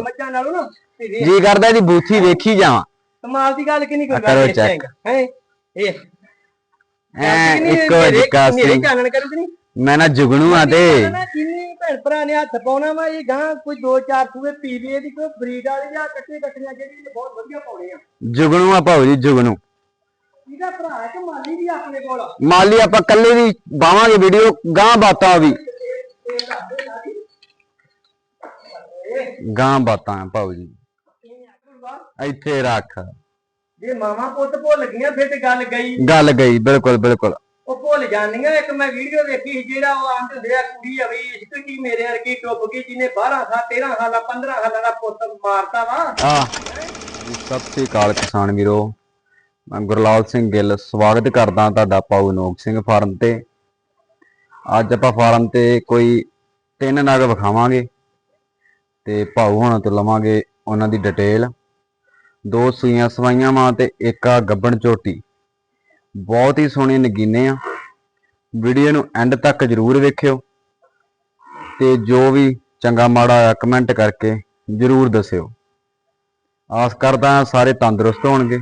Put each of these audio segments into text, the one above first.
ਮੱਝਾਂ ਨਾਲੋਂ ਨਾ ਜੀ ਕਰਦਾ ਇਹਦੀ ਬੂਥੀ ਵੇਖੀ ਜਾਵਾਂ ਕਮਾਲ ਦੀ ਗੱਲ ਕਿ ਨਹੀਂ ਕੋਈ ਕਰੋ check। ਹੈ ਇਹ ਐ ਇੱਕੋ ਮੇਰੇ ਸਿੰਘ ਮੈਂ ਨਾ ਜੁਗਨੂ ਆ ਤੇ ਕਿੰਨੀ ਭੈਣ ਭਰਾ ਨੇ ਹੱਥ ਪਾਉਣਾ ਵਾ ਇਹ ਗਾਂ ਕੋਈ ਦੋ ਚਾਰ ਸੂਏ ਪੀਵੇ ਦੀ ਕੋਈ ਬਰੀਡ ਵਾਲੀ ਜਾਂ ਕੱਟੇ ਕੱਟੀਆਂ ਜਿਹੜੀ ਬਹੁਤ ਵਧੀਆ ਪਾਉਣੇ ਆ ਜੁਗਨੂ ਆ ਭਾਉ ਜੀ ਜੁਗਨੂ ਇਹਦਾ ਭਰਾ ਹੈ ਕਿ ਮਾਲੀ ਵੀ ਆਪਣੇ ਕੋਲ ਮਾਲੀ ਆਪਾਂ ਕੱਲੇ ਵੀ ਬਾਵਾਂਗੇ ਵੀਡੀਓ ਗਾਂ ਬਾਤਾਂ ਵੀ ਗਾਂ ਬਾਤਾਂ ਭਾਉ ਜੀ। ਇੱਥੇ ਰੱਖ। ਜੇ ਮਾਵਾ ਪੁੱਤ ਭੁੱਲ ਗਈਆਂ ਫਿਰ ਤੇ ਗੱਲ ਗਈ। ਗੱਲ ਗਈ ਬਿਲਕੁਲ ਬਿਲਕੁਲ। ਉਹ ਭੁੱਲ ਜਾਂਦੀਆਂ ਇੱਕ ਮੈਂ ਵੀਡੀਓ ਵੇਖੀ ਸੀ ਜਿਹੜਾ ਉਹ ਆਂਦੇ ਹੁੰਦੇ ਆ ਕੁੜੀ ਆ ਵੀ ਇਸ਼ਕ ਕੀ ਮੇਰੇ ਵਰਗੀ ਟੁੱਪ ਗਈ ਜਿਹਨੇ 12 ਸਾਲ 13 ਸਾਲਾਂ 15 ਸਾਲਾਂ ਦਾ ਪੁੱਤ ਮਾਰਤਾ ਵਾ। ਜੀ, ਸਤਿ ਸ੍ਰੀ ਅਕਾਲ ਕਿਸਾਨ ਵੀਰੋ। ਮੈਂ ਗੁਰਲਾਲ ਸਿੰਘ ਗਿੱਲ ਸਵਾਗਤ ਕਰਦਾ ਤੁਹਾਡਾ ਪਾਉ ਨੋਕ ਸਿੰਘ ਫਾਰਮ ਤੇ। ਅੱਜ ਆਪਾਂ ਫਾਰਮ ਤੇ ਕੋਈ ਤਿੰਨ ਨਗ ਵਿਖਾਵਾਂਗੇ। ਤੇ ਭਾਊ ਹੋਣਾ ਤੋਂ ਲਵਾਂਗੇ ਉਹਨਾਂ ਦੀ ਡਿਟੇਲ ਦੋ ਸੂਈਆਂ ਸਵਾਈਆਂ ਵਾਂ ਤੇ ਇੱਕ ਆ ਗੱਬਣ ਚੋਟੀ ਬਹੁਤ ਹੀ ਸੋਹਣੇ ਨਗੀਨੇ ਆ। ਵੀਡੀਓ ਨੂੰ ਐਂਡ ਤੱਕ ਜਰੂਰ ਵੇਖਿਓ। ਤੇ ਜੋ ਵੀ ਚੰਗਾ ਮਾੜਾ ਆ ਕਮੈਂਟ ਕਰਕੇ ਜਰੂਰ ਦੱਸਿਓ। ਆਸ ਕਰਦਾ ਹਾਂ ਸਾਰੇ ਤੰਦਰੁਸਤ ਹੋਣਗੇ।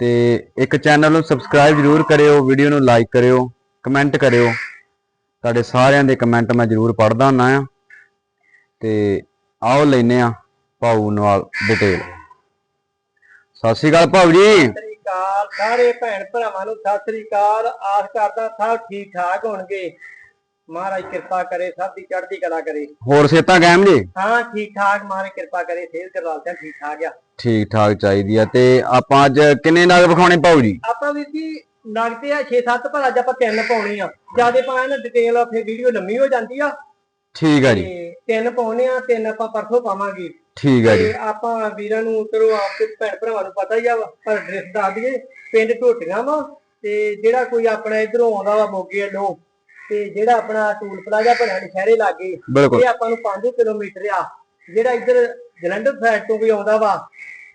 ਤੇ ਇੱਕ ਚੈਨਲ ਨੂੰ ਸਬਸਕ੍ਰਾਈਬ ਜਰੂਰ ਕਰਿਓ, ਵੀਡੀਓ ਨੂੰ ਲਾਈਕ ਕਰਿਓ ਕਮੈਂਟ ਕਰਿਓ। ਤੁਹਾਡੇ ਸਾਰਿਆਂ ਦੇ ਕਮੈਂਟ ਮੈਂ ਜਰੂਰ ਪੜ੍ਹਦਾ ਹੁੰਦਾ ਆ ਤੇ ਆਓ ਲੈਨੇ ਆ ਭਾਊ ਨਾਲ ਡਿਟੇਲ ਸਤਿ ਸ਼੍ਰੀ ਅਕਾਲ ਭਾਊ ਜੀ। ਸਤਿ ਸ੍ਰੀ ਅਕਾਲ ਸਾਰੇ ਭੈਣ ਭਰਾਵਾਂ ਨੂੰ ਸਤਿ ਸ੍ਰੀ ਅਕਾਲ। ਆਸ ਕਰਦਾ ਸਭ ਠੀਕ ਠਾਕ ਹੋਣਗੇ। ਮਹਾਰਾਜ ਕਿਰਪਾ ਕਰੇ ਸਭ ਦੀ ਚੜ੍ਹਦੀ ਕਲਾ ਕਰੇ। ਹੋਰ ਸੇਤਾ ਕਾਇਮ ਜੀ? ਹਾਂ ਠੀਕ ਠਾਕ ਮਹਾਰਾਜ ਕਿਰਪਾ ਕਰੇ ਸੇਧ ਕਰਵਾਲ ਤਾਂ ਠੀਕ ਠਾਕ ਆ। ਠੀਕ ਠਾਕ ਚਾਹੀਦੀ ਆ। ਤੇ ਆਪਾਂ ਅੱਜ ਕਿੰਨੇ ਨਗ ਵਿਖਾਉਣੇ ਭਾਊ ਜੀ? ਆਪਾਂ ਵੀ ਜੀ ਲੱਗਦੇ ਆ 6-7 ਪਰ ਅੱਜ ਆਪਾਂ ਤਿੰਨ ਪਾਉਣੇ ਆ। ਜਿਆਦੇ ਪਾਇਆ ਨਾ ਡਿਟੇਲ ਫਿਰ ਵੀਡੀਓ ਲੰਮੀ ਹੋ ਜਾਂਦੀ ਆ। ਠੀਕ ਆ ਜੀ। ਤੇ ਤਿੰਨ ਪਾਉਣੇ ਆ ਤਿੰਨ ਆਪਾਂ ਪਰਸੋਂ ਪਾਵਾਂਗੇ। ਠੀਕ ਆ ਜੀ। ਤੇ ਆਪਾਂ ਵੀਰਾਂ ਨੂੰ ਚਲੋ ਆਪੇ ਭੈਣ ਭਰਾਵਾਂ ਨੂੰ ਪਤਾ ਹੀ ਆ ਵਾ, ਪਰ ਐਡਰੈਸ ਦੱਸ ਦਈਏ ਪਿੰਡ ਢੋਟੀਆਂ ਵਾ ਤੇ ਜਿਹੜਾ ਕੋਈ ਆਪਣਾ ਇਧਰੋਂ ਆਉਂਦਾ ਵਾ ਮੋਗੇ ਵੱਲੋਂ ਤੇ ਜਿਹੜਾ ਆਪਣਾ ਟੂਲ ਪਲਾਜ਼ਾ ਬਣਿਆ ਨਸ਼ਹਿਰੇ ਲਾਗੇ ਬਿਲਕੁਲ। ਇਹ ਆਪਾਂ ਨੂੰ 5 ਕਿਲੋਮੀਟਰ ਆ ਜਿਹੜਾ ਇੱਧਰ ਜਲੰਧਰ ਸਾਈਡ ਤੋਂ ਵੀ ਆਉਂਦਾ ਵਾ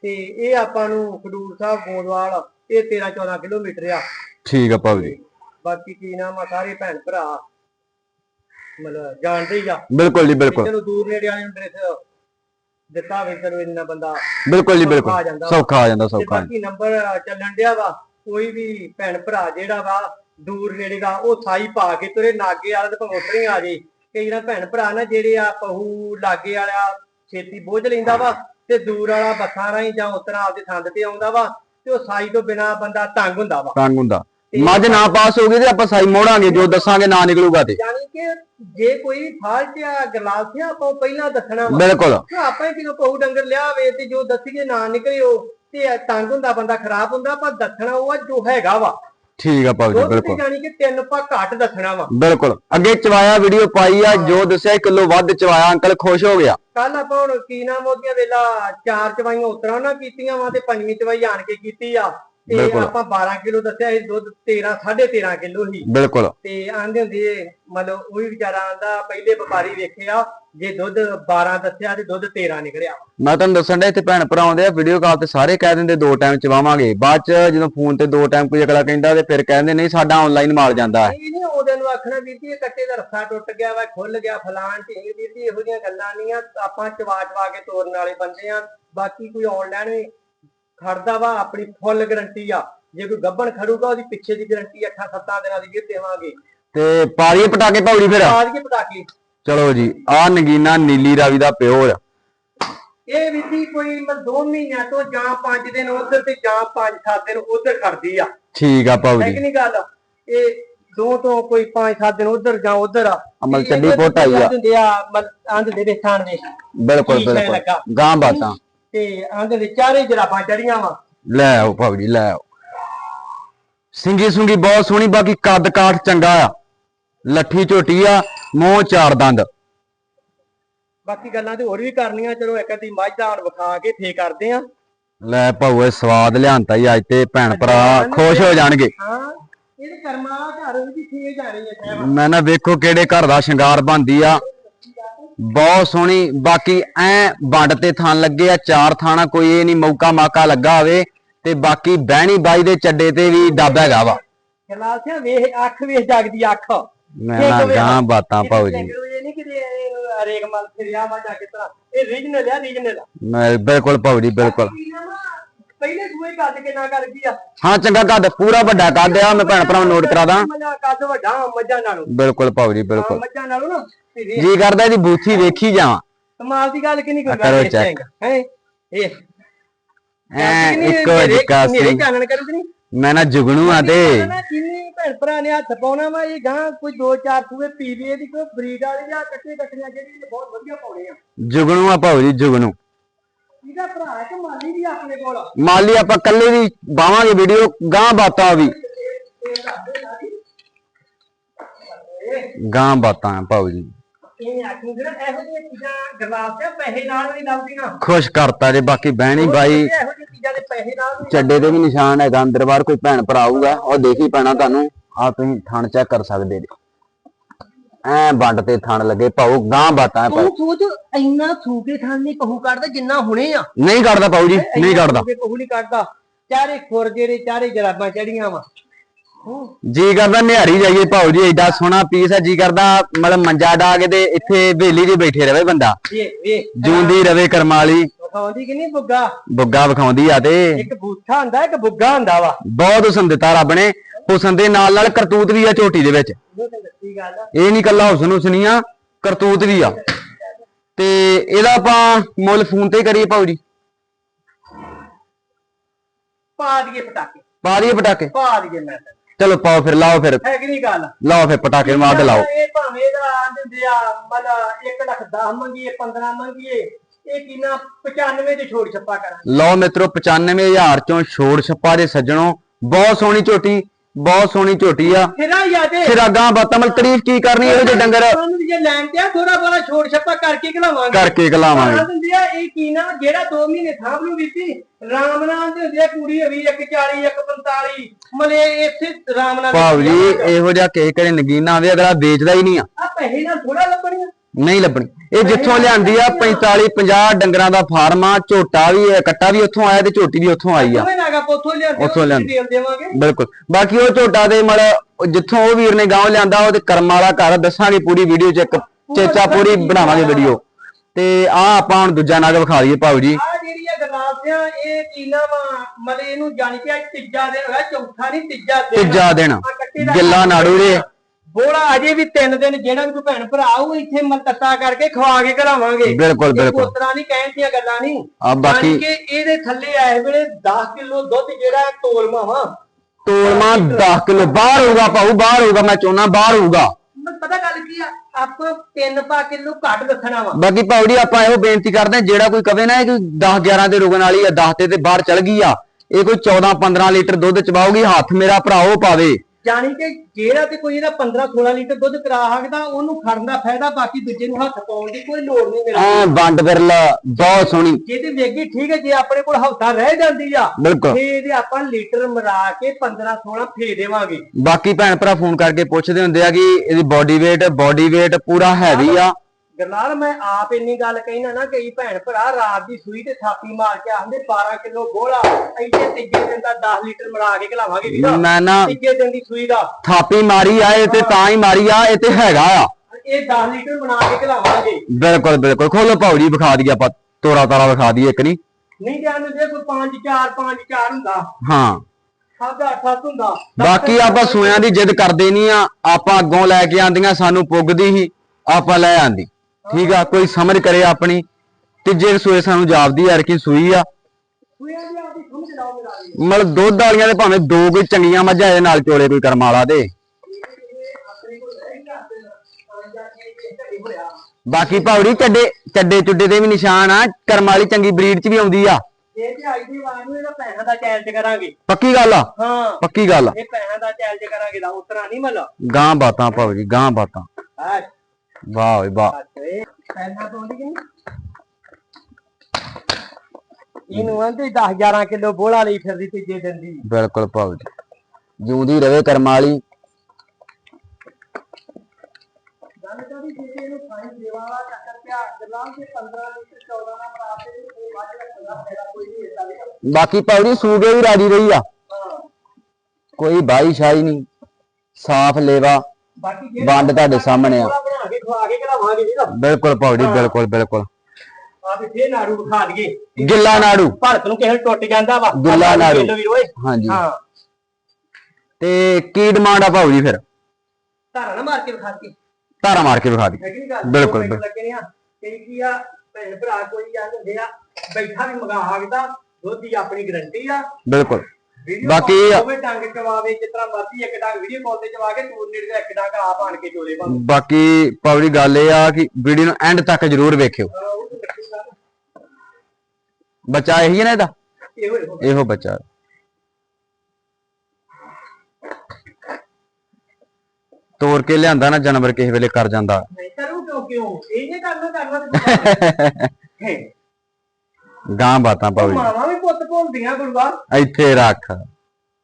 ਤੇ ਇਹ ਆਪਾਂ ਨੂੰ ਖਡੂਰ ਸਾਹਿਬ ਗੋਂਦਵਾਲ ਇਹ 13 14 ਕਿਲੋਮੀਟਰ ਆ। ਠੀਕ ਆ ਭਾਊ ਜੀ ਬਾਕੀ ਕੀ ਨਾਮ ਆ ਸਾਰੇ ਭੈਣ ਭਰਾ। ਮਤਲਬ ਜਾਣਦੇ ਹੀ ਆ। ਬਿਲਕੁਲ ਜੀ ਬਿਲਕੁਲ। ਚਲੋ ਦੂਰ ਨੇੜੇ ਵਾਲੇ ਨੂੰ ਡਰੈਸ ਦਿੱਤਾ ਵੇ ਚਲੋ ਇੰਨਾ ਬੰਦਾ ਬਿਲਕੁਲ ਜੀ ਸੌਖਾ ਬਿਲਕੁਲ। ਆ ਜਾਂਦਾ ਵਾ। ਸੌਖਾ ਆ ਜਾਂਦਾ ਤੇ ਸੌਖਾ ਬਾਕੀ ਨੰਬਰ ਚੱਲਣ ਡਿਆ ਵਾ ਕੋਈ ਵੀ ਭੈਣ ਭਰਾ ਜਿਹੜਾ ਵਾ ਦੂਰ ਨੇੜੇ ਦਾ ਉਹ ਸਾਈ ਪਾ ਕੇ ਤੁਰੇ ਨਾਗੇ ਵਾਲਾ ਤੇ ਭਾਵੇਂ ਉੱਧਰ ਹੀ ਆ ਜੇ। ਕਈ ਨਾ ਭੈਣ ਭਰਾ ਨਾ ਜਿਹੜੇ ਆ ਪਹੂ ਲਾਗੇ ਵਾਲਾ ਛੇਤੀ ਬੋਝ ਲੈਂਦਾ ਵਾ ਤੇ ਦੂਰ ਵਾਲਾ ਬੱਸਾਂ ਰਾਹੀਂ ਜਾਂ ਉਤਰਾ ਆਪਦੇ ਥੰਦ ਤੇ ਆਉਂਦਾ ਵਾ ਤੇ ਉਹ ਸਾਈ ਤੋਂ ਬਿਨਾ ਬੰਦਾ ਤੰਗ ਹੁੰਦਾ ਵਾ। ਤੰਗ ਹੁੰਦਾ। ਮੱਝ ਨਾ ਪਾਸ ਹੋ ਗਈ ਤੇ ਆਪਾਂ ਸਾਈ ਮੋੜਾਂਗੇ ਜੋ ਦੱਸਾਂਗੇ ਨਾ ਨਿਕਲੂਗਾ ਤੇ। ਯਾਨੀ ਕਿ ਜੇ ਕੋਈ ਫਾਲਟ ਆ ਗਲਾਸ ਆ ਆਪਾਂ ਉਹ ਪਹਿਲਾਂ ਦੱਸਣਾ ਵਾ। ਬਿਲਕੁਲ। ਆਪਾਂ ਹੀ ਜਦੋਂ ਪਹੂ ਡੰਗਰ ਲਿਆ ਵੇ ਤੇ ਜੋ ਦੱਸੀਏ ਨਾ ਨਿਕਲੇ ਉਹ ਤੇ ਤੰਗ ਹੁੰਦਾ ਬੰਦਾ ਖਰਾਬ ਹੁੰਦਾ ਪਰ ਦੱਸਣਾ ਉਹ ਆ ਜੋ ਹੈਗਾ ਵਾ। ਠੀਕ ਆ ਭਾਊ ਜੀ ਦੁੱਧ ਤੇ ਬਿਲਕੁਲ। ਜਾਣੀ ਕਿ ਤਿੰਨ ਪਾ ਘੱਟ ਦੱਸਣਾ ਵਾ। ਬਿਲਕੁਲ। ਅੱਗੇ ਚਵਾਇਆ ਵੀਡੀਓ ਪਾਈ ਆ ਜੋ ਦੱਸਿਆ ਕਿਲੋ ਵੱਧ ਚਵਾਇਆ ਅੰਕਲ ਖੁਸ਼ ਹੋ ਗਿਆ। ਕੱਲ ਆਪਾਂ ਹੁਣ ਕੀ ਨਾਮ ਉਹਦੀਆਂ ਵੇਲਾ ਚਾਰ ਚਵਾਈਆਂ ਉਤਰਾਂ ਨਾ ਕੀਤੀਆਂ ਵਾ ਤੇ ਪੰਜਵੀਂ ਚਵਾਈ ਆਣ ਕੇ ਕੀਤੀ ਆ। ਤੇ ਬਿਲਕੁਲ। ਆਪਾਂ 12 ਕਿਲੋ ਦੱਸਿਆ ਸੀ ਦੁੱਧ 13 13.5 ਕਿਲੋ ਸੀ। ਬਿਲਕੁਲ। ਤੇ ਆਂਦੇ ਹੁੰਦੇ ਮਤਲਬ ਉਹ ਵੀ ਵਿਚਾਰਾ ਆਂਦਾ ਪਹਿਲੇ ਵਪਾਰੀ ਵੇਖਿਆ ਜੇ ਦੁੱਧ 12 ਦੱਸਿਆ ਤੇ ਦੁੱਧ 13 ਨਿਕਲਿਆ। ਮੈਂ ਤੁਹਾਨੂੰ ਦੱਸਣ ਦੇ ਇੱਥੇ ਭੈਣ ਭਰਾ ਆਉਂਦੇ ਆ ਵੀਡੀਓ ਕਾਲ ਤੇ ਸਾਰੇ ਕਹਿ ਦਿੰਦੇ ਦੋ ਟਾਈਮ ਚਵਾਵਾਂਗੇ ਬਾਅਦ ਚ ਜਦੋਂ ਫੋਨ ਤੇ ਦੋ ਟਾਈਮ ਕੋਈ ਅਗਲਾ ਕਹਿੰਦਾ ਤੇ ਫਿਰ ਕਹਿੰਦੇ ਨਹੀਂ ਸਾਡਾ ਆਨਲਾਈਨ ਮਾਲ ਜਾਂਦਾ ਹੈ। ਇਹ ਨਹੀਂ ਉਹਦੇ ਨੂੰ ਆਖਣਾ ਵੀਰ ਜੀ ਇਹ ਕੱਟੇ ਦਾ ਰੱਸਾ ਟੁੱਟ ਗਿਆ ਵਾ ਖੁੱਲ ਗਿਆ ਫਲਾਣ ਢੀਂਗ ਵੀਰ ਜੀ ਇਹੋ ਜਿਹੀਆਂ ਗੱਲਾਂ ਨਹੀਂ ਆ ਆਪਾਂ ਚਵਾ ਚਵਾ ਕੇ ਤੋਰਨ ਵਾਲੇ ਬੰਦੇ ਆ ਬਾਕੀ ਕੋਈ ਆਨਲਾਈਨ ਵੀ ਖੜਦਾ ਵਾ ਆਪਣੀ ਫੁੱਲ ਗਰੰਟੀ ਆ। ਜੇ ਕੋਈ ਗੱਬਣ ਖੜੂਗਾ ਉਹਦੀ ਪਿੱਛੇ ਦੀ ਗਰੰਟੀ 8-7 ਦਿਨਾਂ ਦੀ ਵੀ ਦੇਵਾਂਗੇ। ਤੇ ਪਾਰੀਏ ਪਟਾਕੇ ਭਾਉੜੀ ਫਿਰ? ਆਜ ਕੇ ਪਟਾਕੇ। ਚਲੋ ਜੀ ਆ ਨਗੀਨਾ ਨੀਲੀ ਰਾਵੀ ਦਾ ਪਿਓਰ। ਇਹ ਵੀ ਜੀ ਕੋਈ ਮਤਲਬ ਦੋ ਮਹੀਨਿਆਂ ਤੋਂ ਜਾਂ 5 ਦਿਨ ਉਧਰ ਤੇ ਜਾਂ 5-7 ਦਿਨ ਉਧਰ ਖੜਦੀ ਆ। ਠੀਕ ਆ ਹੈ ਜੀ ਨਹੀਂ ਗੱਲ? ਇਹ ਦੋ ਤੋਂ ਕੋਈ 5-7 ਦਿਨ ਉਧਰ ਜਾਂ ਉਧਰ ਆ। ਅਮਲ ਇਹ ਪੁੱਟ ਆਈ ਆ। ਦਿੰਦੇ ਆ ਅੰਧ ਦੇ ਦੇ ਥਾਣ ਦੇ ਬਿਲਕੁਲ ਬਿਲਕੁਲ। ਗਾਂ ਬਾਤਾਂ। ਤੇ ਆਂਦੇ ਦੇ ਚਾਰੇ ਜਰਾਬਾਂ ਚੜੀਆਂ ਵਾ। ਲੈ ਆਓ ਜੀ ਲੈ ਆਓ। ਸਿੰਗੀ ਸੁੰਗੀ ਬਹੁਤ ਸੋਹਣੀ ਬਾਕੀ ਕੱਦ ਕਾਠ ਚੰਗਾ ਆ। ਲੱਠੀ ਝੋਟੀ ਆ ਮੂੰਹ ਚਾਰ ਦੰਦ। ਬਾਕੀ ਗੱਲਾਂ ਤੇ ਹੋਰ ਵੀ ਕਰਨੀਆਂ ਚਲੋ ਇੱਕ ਅੱਧੀ ਮੱਝ ਦਾ ਹੁਣ ਵਿਖਾ ਕੇ ਫੇ ਕਰਦੇ ਆ। ਲੈ ਭਾਊ ਇਹ ਸਵਾਦ ਲਿਆਂਤਾ ਹੀ ਅੱਜ ਤੇ ਭੈਣ ਭਰਾ ਖੁਸ਼ ਹੋ ਜਾਣਗੇ। ਹਾਂ ਇਹਦੇ ਕਰਮਾਂ ਘਰ ਵੀ ਫੇ ਜਾਣੀ ਹੈ ਸਾਹਿਬ। ਮੈਂ ਨਾ ਵੇਖੋ ਕਿਹੜੇ ਘਰ ਦਾ ਸ਼ਿੰਗਾਰ ਬਣਦੀ ਆ। ਬਹੁਤ ਸੋਹਣੀ ਬਾਕੀ ਐ ਵੰਡ ਤੇ ਥਾਂ ਲੱਗੇ ਆ ਚਾਰ ਥਾਣਾ ਕੋਈ ਇਹ ਨਹੀਂ ਮੌਕਾ ਮਾਕਾ ਲੱਗਾ ਹੋਵੇ ਤੇ ਬਾਕੀ ਬਹਿਣੀ ਬਾਈ ਦੇ ਚੱਡੇ ਤੇ ਵੀ ਡੱਬ ਹੈਗਾ ਵਾ। ਜਲਾਲ ਸਿੰਘ ਵੇਖ ਅੱਖ ਵੇਖ ਜਾਗਦੀ ਅੱਖ। ਮੈਂ ਨਾ ਗਾਂ ਬਾਤਾਂ ਭਾਊ ਜੀ। ਇਹ ਨਹੀਂ ਕਿ ਤੇ ਰੇਗ ਮਲ ਫਿਰਿਆ ਵਾ ਜਾ ਕੇ ਤਰਾ ਇਹ ਰੀਜਨਲ ਆ ਰੀਜਨਲ ਮੈਂ ਬਿਲਕੁਲ ਜੀ ਬਿਲਕੁਲ। ਪਹਿਲੇ ਸੂਏ ਕੱਦ ਕੇ ਨਾ ਕਰ ਗਿਆ ਹਾਂ ਚੰਗਾ ਕੱਦ ਪੂਰਾ ਵੱਡਾ ਕੱਦ ਆ ਮੈਂ ਭੈਣ ਭਰਾ ਨੂੰ ਨੋਟ ਕਰਾ ਦਾਂ। ਕੱਦ ਵੱਡਾ ਮੱਝਾਂ ਨਾਲੋਂ। ਬਿਲਕੁਲ ਭਾਊ ਜੀ ਬਿਲਕੁਲ। ਮੱਝਾਂ ਨਾਲੋਂ ਨਾ। ਤੇ ਜੀ ਕਰਦਾ ਇਹਦੀ ਬੂਥੀ ਵੇਖੀ ਜਾਵਾਂ। ਕਮਾਲ ਦੀ ਗੱਲ ਕਿ ਨਹੀਂ ਕੋਈ ਕਰੋ ਗੱਲ check। ਹੈ ਇਹ। ਐ ਇੱਕੋ ਕਰੂਗੀ ਨਹੀਂ ਮੈਂ ਨਾ ਜੁਗਣੂ ਆ ਤੇ। ਨਾ ਜਿੰਨੀ ਭੈਣ ਭਰਾ ਨੇ ਹੱਥ ਪਾਉਣਾ ਵਾ ਇਹ ਗਾਂ ਕੋਈ ਦੋ ਚਾਰ ਸੂਏ ਪੀਵੀਏ ਦੀ ਕੋਈ ਬਰੀਡ ਵਾਲੀ ਜਾਂ ਕੱਟੇ ਕੱਟੀਆਂ ਜਿਹੜੀ ਬਹੁਤ ਵਧੀਆ ਪਾਉਣੇ ਆ। ਜੁਗਣੂ ਆ ਭਾਊ ਜੀ ਜੁਗਣੂ। ਇਹਦਾ ਭਰਾ ਕਿ ਮਾਲੀ ਵੀ ਆਪਣੇ ਕੋਲ? ਮਾਲੀ ਆਪਾਂ ਕੱਲੇ ਦੀ ਬਾਵਾਂਗੇ ਵੀਡੀਓ ਗਾਂ ਬਾਤਾਂ ਵੀ। ਗਾਂ ਬਾਤਾਂ ਆ ਭਾਊ ਜੀ। ਇਹ ਆਖੂ ਜਿਹੜਾ ਇਹੋ ਜਿਹੀਆਂ ਚੀਜ਼ਾਂ ਗਲਾਸ ਤੇ ਪੈਸੇ ਨਾਲ ਨਹੀਂ ਲੱਭਦੀਆਂ ਖੁਸ਼ ਕਰਤਾ ਜੇ ਬਾਕੀ ਬਹਿਣੀ ਬਾਈ। ਇਹੋ ਜਿਹੀਆਂ ਚੀਜ਼ਾਂ ਦੇ ਪੈਸੇ ਨਾਲ ਨਹੀਂ ਚੱਡੇ ਦੇ ਵੀ ਨਿਸ਼ਾਨ ਹੈਗਾ ਅੰਦਰ ਬਾਹਰ ਕੋਈ ਭੈਣ ਭਰਾ ਆਊਗਾ ਉਹ ਦੇਖੀ ਪੈਣਾ ਤੁਹਾਨੂੰ। ਆ ਤੁਸੀਂ ਥਣ ਚੈੱਕ ਕਰ ਸਕਦੇ ਜੀ। ਐ ਬੰਡ ਤੇ ਥਣ ਲੱਗੇ ਭਾਊ ਗਾਂ ਬਾਤਾਂ ਭਾਊ। ਤੂੰ ਸੋਚ ਇੰਨਾ ਥੂਕੇ ਥਾਂ ਨਹੀਂ ਕਹੂ ਕੱਢਦਾ ਜਿੰਨਾ ਹੁਣੇ ਆ। ਨਹੀਂ ਕਰਦਾ ਭਾਊ ਜੀ ਨਹੀਂ ਕਹੂ ਨਹੀਂ ਕੱਢਦਾ। ਚਾਰੇ ਖੁਰ ਜਿਹੜੇ ਚਾਰੇ ਜਰਾਬਾਂ ਚੜੀਆਂ ਵਾ। ਜੀ ਕਰਦਾ ਨਿਹਾਰੀ ਜਾਈਏ ਭਾਊ ਜੀ ਐਡਾ ਸੋਹਣਾ ਪੀਸ ਹੈ ਜੀ ਕਰਦਾ ਮਤਲਬ ਮੰਜਾ ਡਾ ਕੇ ਤੇ ਇੱਥੇ ਬੇਲੀ 'ਚ ਬੈਠੇ ਰਵੇ ਬੰਦਾ। ਇਹ ਇਹ ਜੂੰਦੀ ਰਵੇ ਕਰਮਾਲੀ। ਵਿਖਾਉਂਦੀ ਕਿ ਨਹੀਂ ਬੁੱਗਾ? ਬੁੱਗਾ ਵਿਖਾਉਂਦੀ ਆ ਤੇ। ਇੱਕ ਬੂਥਾ ਹੁੰਦਾ ਇੱਕ ਬੁੱਗਾ ਹੁੰਦਾ ਵਾ। ਬਹੁਤ ਹੁਸਨ ਦਿੱਤਾ ਰੱਬ ਨੇ। ਹੁਸਨ ਦੇ ਨਾਲ ਨਾਲ ਕਰਤੂਤ ਵੀ ਆ ਝੋਟੀ ਦੇ ਵਿੱਚ। ਇਹ ਨਹੀਂ ਕੱਲਾ ਹੁਸਨ ਹੁਸਨੀ ਆ ਕਰਤੂਤ ਵੀ ਆ। ਤੇ ਇਹਦਾ ਆਪਾਂ ਮੁੱਲ ਫੋਨ ਤੇ ਕਰੀਏ ਭਾਊ ਜੀ। ਪਾ ਦਈਏ ਪਟਾਕੇ। ਪਾ ਦਈਏ ਪਟਾਕੇ। ਪਾ ਦਈਏ ਮੈਂ। ਚਲੋ ਪਾਓ ਫਿਰ ਲਾਓ ਫਿਰ। ਹੈ ਕਿ ਨਹੀਂ ਗੱਲ? ਲਾਓ ਫਿਰ ਪਟਾਕੇ ਮਾਰ ਤੇ ਲਾਓ। ਇਹ ਭਾਵੇਂ ਇਹਦਾ ਆਂਦੇ ਆ ਮਤਲਬ 1 ਲੱਖ 10 ਮੰਗੀਏ 15 ਮੰਗੀਏ ਇਹ ਕਿੰਨਾ 95 ਚ ਛੋੜ ਛੱਪਾ ਕਰਾਂਗੇ ਲਓ ਮਿੱਤਰੋ 95000 ਚੋਂ ਛੋੜ ਛੱਪਾ ਦੇ ਸੱਜਣੋ ਬਹੁਤ ਸੋਹਣੀ ਝੋਟੀ। ਬਹੁਤ ਸੋਹਣੀ ਝੋਟੀ ਆ। ਫਿਰਾ ਯਾਦੇ ਫਿਰ ਅਗਾਂ ਬਾਤਾਂ ਮਲ ਤਾਰੀਫ ਕੀ ਕਰਨੀ ਇਹੋ ਜਿਹੇ ਡੰਗਰ? ਸਾਨੂੰ ਜੇ ਲੈਣ ਤੇ ਥੋੜਾ ਬੋਲਾ ਛੋੜ ਛੱਪਾ ਕਰਕੇ ਖਿਲਾਵਾਂਗੇ ਕਰਕੇ ਆ ਇਹ ਕੀ ਨਾ ਜਿਹੜਾ 2 ਮਹੀਨੇ ਸਾਂਭ ਨੂੰ ਦਿੱਤੀ ਰਾਮ ਨਾਮ ਦੇ ਹੁੰਦੇ ਆ ਕੁੜੀ ਹੋਈ 140 145 ਮਲੇ ਇੱਥੇ ਰਾਮ ਨਾਮ ਜੀ ਇਹੋ ਜਿਹਾ ਕਿਸੇ ਕਰੇ ਨਗੀਨਾ ਆਵੇ ਅਗਲਾ ਵੇਚਦਾ ਹੀ ਨਹੀਂ ਆ। ਆ ਪੈਸੇ ਨਾਲ ਥੋੜਾ ਲੱਭਣੀਆਂ। ਨਹੀਂ ਲੱਭਣੀ। ਇਹ ਜਿੱਥੋਂ ਲਿਆਂਦੀ ਆ 45 50 ਡੰਗਰਾਂ ਦਾ ਫਾਰਮ ਆ ਝੋਟਾ ਵੀ ਹੈ ਕੱਟਾ ਵੀ ਉੱਥੋਂ ਆਇਆ ਤੇ ਝੋਟੀ ਵੀ ਉੱਥੋਂ ਆਈ ਆ। ਪੋਥੋਂ ਲਿਆਂਦੇ ਉੱਥੋਂ ਲਿਆਂਦੇ। ਦੇਵਾਂਗੇ। ਬਿਲਕੁਲ। ਬਾਕੀ ਉਹ ਝੋਟਾ ਦੇ ਮਲ ਜਿੱਥੋਂ ਉਹ ਵੀਰ ਨੇ ਗਾਂਵ ਲਿਆਂਦਾ ਉਹ ਤੇ ਕਰਮ ਵਾਲਾ ਘਰ ਦੱਸਾਂਗੇ ਪੂਰੀ ਵੀਡੀਓ ਚ ਇੱਕ ਚੇਚਾ ਪੂਰੀ ਬਣਾਵਾਂਗੇ ਵੀਡੀਓ ਤੇ ਆ ਆਪਾਂ ਹੁਣ ਦੂਜਾ ਨਗ ਵਿਖਾ ਲਈਏ ਭਾਉ ਜੀ। ਆ ਜਿਹੜੀ ਆ ਗਲਾਸਿਆਂ ਇਹ ਕੀਨਾ ਵਾ ਮਲੇ ਇਹਨੂੰ ਜਾਣੀ ਕਿ ਤੀਜਾ ਦਿਨ ਹੋਇਆ ਚੌਥਾ ਨਹੀਂ ਤੀਜਾ ਦਿਨ। ਤੀਜਾ ਦਿਨ। ਗਿੱਲਾ ਨਾੜੂ ਦੇ। ਬੋਲਾ ਅਜੇ ਵੀ ਤਿੰਨ ਦਿਨ ਜਿਹੜਾ ਵੀ ਕੋਈ ਭੈਣ ਭਰਾ ਉਹ ਇੱਥੇ ਮਲਤੱਤਾ ਕਰਕੇ ਖਵਾ ਕੇ ਘਲਾਵਾਂਗੇ। ਬਿਲਕੁਲ ਬਿਲਕੁਲ। ਉਤਰਾ ਨਹੀਂ ਕਹਿਣ ਦੀਆਂ ਗੱਲਾਂ ਨਹੀਂ ਆ ਬਾਕੀ ਕਿ ਇਹਦੇ ਥੱਲੇ ਆਏ ਵੇਲੇ 10 ਕਿਲੋ ਦੁੱਧ ਜਿਹੜਾ ਤੋਲਮਾ ਵਾ। ਤੋਲਮਾ 10 ਕਿਲੋ ਬਾਹਰ ਹੋਊਗਾ ਭਾਉ ਬਾਹਰ ਹੋਊਗਾ ਮੈਂ ਚਾਹੁੰਦਾ ਬਾਹਰ ਹੋਊਗਾ। ਪਤਾ ਗੱਲ ਕੀ ਆ ਆਪਾਂ 3 ਪਾ ਕਿਲੋ ਘੱਟ ਦੱਸਣਾ ਵਾ। ਬਾਕੀ ਜੀ ਆਪਾਂ ਇਹੋ ਬੇਨਤੀ ਕਰਦੇ ਹਾਂ ਜਿਹੜਾ ਕੋਈ ਕਵੇ ਨਾ ਇਹ ਕੋਈ 10 11 ਦੇ ਰੁਕਣ ਵਾਲੀ ਆ 10 ਤੇ ਤੇ ਬਾਹਰ ਚਲ ਗਈ ਆ ਇਹ ਕੋਈ 14 15 ਲੀਟਰ ਦੁੱਧ ਚਬਾਉਗੀ ਹੱਥ ਮੇਰਾ ਭਰਾ ਉਹ ਪਾਵੇ। ਜਾਣੀ ਕਿ ਜਿਹੜਾ ਤੇ ਕੋਈ ਇਹਦਾ 15 16 ਲੀਟਰ ਦੁੱਧ ਕਰਾ ਸਕਦਾ ਉਹਨੂੰ ਖੜਨ ਦਾ ਫਾਇਦਾ ਬਾਕੀ ਦੂਜੇ ਨੂੰ ਹੱਥ ਪਾਉਣ ਦੀ ਕੋਈ ਲੋੜ ਨਹੀਂ ਮੇਰਾ। ਐ ਵੰਡ ਵਿਰਲ ਬਹੁਤ ਸੋਹਣੀ। ਜੇ ਤੇ ਵੇਗੀ ਠੀਕ ਹੈ ਜੇ ਆਪਣੇ ਕੋਲ ਹਫਤਾ ਰਹਿ ਜਾਂਦੀ ਆ ਬਿਲਕੁਲ। ਫੇ ਇਹਦੇ ਆਪਾਂ ਲੀਟਰ ਮਰਾ ਕੇ 15 16 ਫੇ ਦੇਵਾਂਗੇ। ਬਾਕੀ ਭੈਣ ਭਰਾ ਫੋਨ ਕਰਕੇ ਪੁੱਛਦੇ ਹੁੰਦੇ ਆ ਕਿ ਇਹਦੀ ਬਾਡੀ weight ਬਾਡੀ weight ਪੂਰਾ ਹੈਵੀ ਆ। ਗਰਨਾਲ ਮੈਂ ਆਪ ਇੰਨੀ ਗੱਲ ਕਹਿਣਾ ਨਾ ਕਈ ਭੈਣ ਭਰਾ ਰਾਤ ਦੀ ਸੂਈ ਤੇ ਥਾਪੀ ਮਾਰ ਕੇ ਆਂਦੇ 12 ਕਿਲੋ ਗੋਲਾ ਇੱਥੇ ਤੀਜੇ ਦਿਨ ਦਾ 10 ਲੀਟਰ ਮਰਾ ਕੇ ਖਿਲਾਵਾਂਗੇ ਵੀਰਾ। ਮੈਂ ਨਾ। ਤੀਜੇ ਦਿਨ ਦੀ ਸੂਈ ਦਾ। ਥਾਪੀ ਮਾਰੀ ਆ ਇਹ ਤੇ ਤਾਂ ਹੀ ਮਾਰੀ ਆ ਇਹ ਤੇ ਹੈਗਾ ਆ। ਇਹ 10 ਲੀਟਰ ਬਣਾ ਕੇ ਖਿਲਾਵਾਂਗੇ। ਬਿਲਕੁਲ ਬਿਲਕੁਲ। ਖੋਲੋ ਜੀ ਵਿਖਾ ਦਈਏ ਆਪਾਂ ਤੋਰਾ ਤਾਰਾ ਵਿਖਾ ਦਈਏ ਇੱਕ ਨਹੀਂ। ਨਹੀਂ ਜਾਣਦੇ ਜੇ ਕੋਈ 5 4 5 4 ਹੁੰਦਾ। ਹਾਂ। ਸਾਡਾ 8 ਹੁੰਦਾ। ਬਾਕੀ ਆਪਾਂ ਸੂਆਂ ਦੀ ਜਿੱਦ ਕਰਦੇ ਨਹੀਂ ਆ ਆਪਾਂ ਅੱਗੋਂ ਲੈ ਕੇ ਆਂਦੀਆਂ ਸਾਨੂੰ ਪੁੱਗਦੀ ਹੀ ਆਪਾਂ ਲੈ ਆਂਦੀ। ਠੀਕ ਆ ਕੋਈ ਸਮਝ ਕਰੇ ਆਪਣੀ। ਤੀਜੇ ਸੂਏ ਸਾਨੂੰ ਜਾਪਦੀ ਯਾਰ ਕਿ ਸੂਈ ਆ। ਦੀ ਮਤਲਬ ਦੁੱਧ ਵਾਲੀਆਂ ਦੇ ਭਾਵੇਂ ਦੋ ਕੋਈ ਚੰਗੀਆਂ ਮੱਝਾਂ ਇਹਦੇ ਨਾਲ ਚੋਲੇ ਕੋਈ ਕਰਮ ਵਾਲਾ ਦੇ। ਬਾਕੀ ਭਾਉੜੀ ਚੱਡੇ ਚੱਡੇ ਚੁੱਡੇ ਦੇ ਵੀ ਨਿਸ਼ਾਨ ਆ ਕਰਮ ਵਾਲੀ ਚੰਗੀ ਬਰੀਡ ਚ ਵੀ ਆਉਂਦੀ ਆ। ਇਹ ਤੇ ਆਈ ਦੀ ਵਾਰ ਨੂੰ ਇਹਦਾ ਪੈਸਾ ਦਾ ਚੈਲੰਜ ਕਰਾਂਗੇ। ਪੱਕੀ ਗੱਲ ਆ? ਹਾਂ। ਪੱਕੀ ਗੱਲ ਆ? ਇਹ ਪੈਸਾ ਦਾ ਚੈਲੰਜ ਕਰਾਂਗੇ ਦਾ ਉਤਰਾ ਨਹੀਂ ਮਤਲਬ। ਗਾਂ ਬਾਤਾਂ ਭਾਉਜੀ ਗਾਂ ਬਾਤਾਂ। ਹਾਂ ਵਾਹ ਓਏ ਵਾਹ। ਤੋਂ ਨਹੀਂ ਇਹਨੂੰ ਆਂਦੇ 10 11 ਕਿਲੋ ਬੋਲਾ ਲਈ ਫਿਰਦੀ ਤੀਜੇ ਦਿਨ ਦੀ। ਬਿਲਕੁਲ ਭਾਉਜੀ ਜਿਉਂਦੀ ਰਵੇ ਕਰਮ ਵਾਲੀ। ਗੱਲ ਕਰੀ ਜੇ ਇਹਨੂੰ ਖਾਈ ਦੇਵਾ ਵਾਲਾ ਚੱਕਰ ਪਿਆ ਗਲਾਂ ਦੇ 15 ਲੀਟਰ 14 ਨਾ ਬਣਾ ਕੇ ਇਹ ਮੱਝ ਰੱਖਦਾ ਫਾਇਦਾ ਕੋਈ ਨਹੀਂ ਇਦਾਂ ਦੇ ਬਾਕੀ ਭਾਉਜੀ ਸੂਗੇ ਵੀ ਰਾਜੀ ਰਹੀ ਆ। ਕੋਈ ਬਾਈ ਸ਼ਾਈ ਨਹੀਂ। ਸਾਫ਼ ਲੇਵਾ। ਬਾਕੀ ਵੰਡ ਤੁਹਾਡੇ ਸਾਹਮਣੇ ਆ। ਬਣਾ ਕੇ ਖਵਾ ਕੇ ਖਲਾਵਾਂਗੇ ਵੀਰ ਬਿਲਕੁਲ ਜੀ ਬਿਲਕੁਲ ਬਿਲਕੁਲ। ਨਾੜੂ ਗਿੱਲਾ ਨਾੜੂ। ਭੜਕ ਨੂੰ ਕਿਸੇ ਨੂੰ ਟੁੱਟ ਜਾਂਦਾ ਵਾ। ਗਿੱਲਾ ਨਾੜੂ। ਹਾਂਜੀ। ਹਾਂ। ਤੇ ਕੀ ਡਿਮਾਂਡ ਆ ਭਾਊ ਜੀ ਫਿਰ? ਧਾਰਾ ਨਾ ਮਾਰ ਕੇ ਵਿਖਾ ਕੇ ਧਾਰਾ ਮਾਰ ਕੇ ਵਿਖਾ ਦੀ ਬਿਲਕੁਲ, ਕਈ ਕੀ ਆ ਭੈਣ ਭਰਾ ਕੋਈ ਹੁੰਦੇ ਆ ਬੈਠਾ ਵੀ ਮੰਗਾ ਸਕਦਾ ਦੁੱਧ ਦੀ ਆਪਣੀ ਗਰੰਟੀ ਆ। ਬਿਲਕੁਲ। ਬਾਕੀ ਹੋਵੇ ਡੰਗ ਚਵਾਵੇ ਜਿਸ ਤਰ੍ਹਾਂ ਮਰਜ਼ੀ ਇੱਕ ਡੰਗ ਵੀਡੀਓ ਕਾਲ ਤੇ ਚਵਾ ਕੇ ਟੂਰ ਨੇੜੇ ਦਾ ਇੱਕ ਡੰਗ ਆਪ ਆਣ ਕੇ ਚੋਲੇ ਭਾਵੇਂ ਬਾਕੀ ਜੀ ਗੱਲ ਇਹ ਆ ਕਿ ਵੀਡੀਓ ਨੂੰ ਐਂਡ ਤੱਕ ਜਰੂਰ ਵੇਖਿਓ। ਬੱਚਾ ਇਹੀ ਹੈ ਨਾ ਇਹਦਾ? ਇਹੋ ਇਹੋ ਇਹੋ ਬੱਚਾ। ਤੋੜ ਕੇ ਲਿਆਂਦਾ ਨਾ ਜਾਨਵਰ ਕਿਸੇ ਵੇਲੇ ਕਰ ਜਾਂਦਾ। ਨਹੀਂ ਕਰੂ ਕਿਉਂ ਕਿਉਂ? ਇਹ ਜੇ ਕਰਨਾ ਕਰਨਾ ਤੇ ਗਾਂ ਬਾਤਾਂ ਜੀ ਮਾਵਾਂ ਵੀ ਪੁੱਤ ਭੁੱਲਦੀਆਂ ਗੁਰੂਆ। ਇੱਥੇ ਰੱਖ।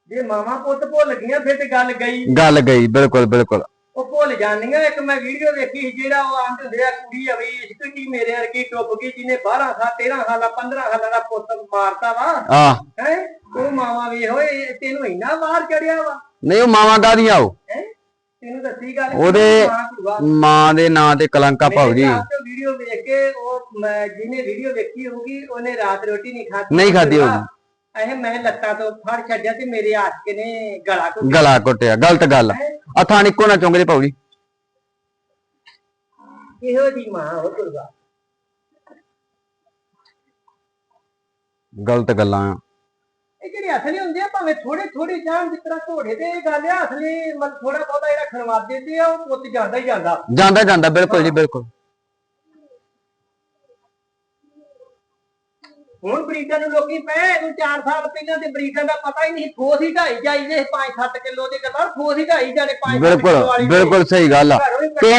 ਜੇ ਮਾਵਾਂ ਪੁੱਤ ਭੁੱਲ ਗਈਆਂ ਫਿਰ ਤੇ ਗੱਲ ਗਈ। ਗੱਲ ਗਈ ਬਿਲਕੁਲ ਬਿਲਕੁਲ। ਉਹ ਭੁੱਲ ਜਾਂਦੀਆਂ। ਇੱਕ ਮੈਂ ਵੀਡੀਓ ਵੇਖੀ ਸੀ ਜਿਹੜਾ ਉਹ ਆਂਦੇ ਹੁੰਦੇ ਆ ਕੁੜੀ ਆ ਵੀ ਇਸ਼ਕ ਕੀ ਮੇਰੇ ਵਰਗੀ ਟੁੱਪ ਗਈ ਜਿਹਨੇ 12 ਸਾਲ 13 ਸਾਲ 15 ਸਾਲਾਂ ਦਾ ਪੁੱਤ ਮਾਰਤਾ ਵਾ। ਆ ਹੈ? ਉਹ ਮਾਵਾਂ ਵੀ ਹੋਏ ਤੈਨੂੰ ਇੰਨਾ ਬਾਹਰ ਚੜਿਆ ਵਾ। ਨਹੀਂ ਉਹ ਮਾਵਾਂ ਕਾਹਦੀਆਂ ਉਹ? ਦੱਸੀ ਗੱਲ ਉਹਦੇ ਮਾਂ ਦੇ ਨਾਂ ਤੇ ਕਲੰਕਾ ਭਾਊ ਜੀ। ਵੀਡੀਓ ਵੇਖ ਕੇ ਉਹ ਮੈਂ- ਜਿਹਨੇ ਵੀਡੀਓ ਵੇਖੀ ਹੋਊਗੀ ਉਹਨੇ ਰਾਤ ਰੋਟੀ ਨਹੀਂ ਖਾਧੀ। ਨਹੀਂ ਖਾਧੀ ਹੋਊਗੀ। ਇਹ ਮੈਂ ਲੱਤਾਂ ਤੋਂ ਫੜ ਛੱਡਿਆ ਤੇ ਮੇਰੇ ਆਸ਼ਕ ਨੇ ਗਲਾ ਘੁੱਟਿਆ। ਗਲਤ ਗੱਲ। ਆ ਥਾਂ ਇੱਕੋ ਨਾ ਚੁੰਗਦੇ ਇਹੋ ਮਾਂ ਹੋ ਗੁਰੂਆ ਗਲਤ ਗੱਲਾਂ ਆ। ਇਹ ਜਿਹੜੇ ਅਸਲੀ ਹੁੰਦੇ ਆ ਭਾਵੇਂ ਥੋੜੇ ਥੋੜੇ ਜਾਣ ਜਿਸ ਤਰ੍ਹਾਂ ਘੋੜੇ ਤੇ ਇਹ ਗੱਲ ਆ ਅਸਲੀ ਮਤਲਬ ਥੋੜਾ ਬਹੁਤਾ ਜਿਹੜਾ ਖਣਵਾਦੇ ਤੇ ਆ ਉਹ ਪੁੱਤ ਜਾਂਦਾ ਹੀ ਜਾਂਦਾ। ਜਾਂਦਾ ਜਾਂਦਾ ਬਿਲਕੁਲ ਜੀ ਬਿਲਕੁਲ। ਹੁਣ ਬਰੀਡਾਂ ਨੂੰ ਲੋਕੀ ਪਏ ਨੂੰ 4 ਸਾਲ ਪਹਿਲਾਂ ਤੇ ਬਰੀਡਾਂ ਦਾ ਪਤਾ ਹੀ ਨਹੀਂ ਠੋਸ ਹੀ ਢਾਈ ਜਾਈਦੇ 5-7 ਕਿਲੋ ਦੇ ਗੱਲਾਂ ਠੋਸ ਹੀ ਢਾਈ ਜਾਣੇ 5 ਬਿਲਕੁਲ ਬਿਲਕੁਲ ਸਹੀ ਗੱਲ ਆ।